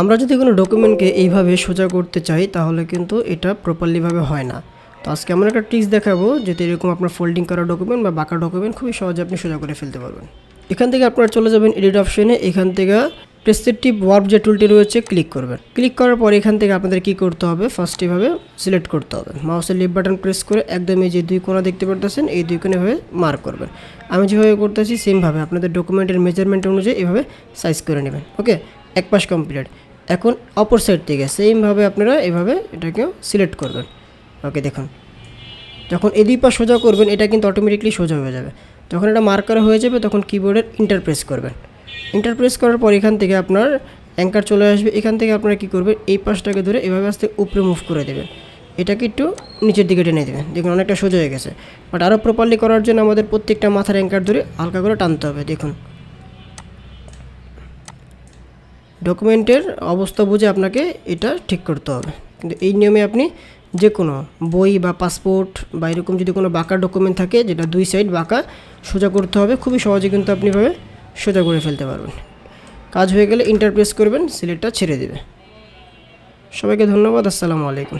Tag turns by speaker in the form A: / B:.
A: আমরা যদি কোনো ডকুমেন্টকে এইভাবে সোজা করতে চাই, তাহলে কিন্তু এটা প্রপারলিভাবে হয় না। তো আজকে আমরা একটা ট্রিক্স দেখাবো, যাতে এরকম আপনার ফোল্ডিং করা ডকুমেন্ট বা বাঁকা ডকুমেন্ট খুবই সহজে আপনি সোজা করে ফেলতে পারবেন। এখান থেকে আপনারা চলে যাবেন এডিট অপশনে এখান থেকে প্রেসক্রিপটিভ ওয়ার্ব যে টুলটি রয়েছে ক্লিক করবেন। ক্লিক করার পর এখান থেকে আপনাদের কি করতে হবে? ফার্স্ট এভাবে সিলেক্ট করতে হবে। মাউসের লিফট বাটন প্রেস করে একদম এই যে দুই কোণা দেখতে পারতেছেন, এই দুই কোণে এভাবে মার্ক করবেন। আমি যেভাবে করতেছি সেমভাবে আপনাদের ডকুমেন্টের মেজারমেন্ট অনুযায়ী এভাবে সাইজ করে নেবেন। ওকে এক পাশ কমপ্লিট এখন অপর সাইড থেকে সেমভাবে আপনারা এভাবে এটাকেও সিলেক্ট করবেন। ওকে দেখুন। যখন এই দুই পা সোজা করবেন, এটা কিন্তু অটোমেটিকলি সোজা হয়ে যাবে। যখন এটা মার্কার হয়ে যাবে, তখন কিবোর্ডের ইন্টারপ্রেস করবেন। ইন্টারপ্রেস করার পর এখান থেকে আপনার অ্যাঙ্কার চলে আসবে। এখান থেকে আপনারা কী করবেন? এই পাশটাকে ধরে এভাবে আস্তে উপরে মুভ করে দেবেন। এটাকে একটু নিচের দিকে টেনে দেবেন। দেখুন, অনেকটা সোজা হয়ে গেছে। বাট আরও প্রপারলি করার জন্য আমাদের প্রত্যেকটা মাথার অ্যাঙ্কার ধরে হালকা করে টানতে হবে। দেখুন। ডকুমেন্টের অবস্থা বুঝে আপনাকে এটা ঠিক করতে হবে। কিন্তু এই নিয়মে আপনি যে কোনো বই বা পাসপোর্ট বা এরকম যদি কোনো বাঁকা ডকুমেন্ট থাকে, যেটা দুই সাইড বাঁকা, সোজা করতে হবে, খুবই সহজে কিন্তু আপনি ভাবে সোজা করে ফেলতে পারবেন। কাজ হয়ে গেলে ইন্টারপ্রেস করবেন সিলেটটা ছেড়ে দেবে। সবাইকে ধন্যবাদ, আসসালামু আলাইকুম।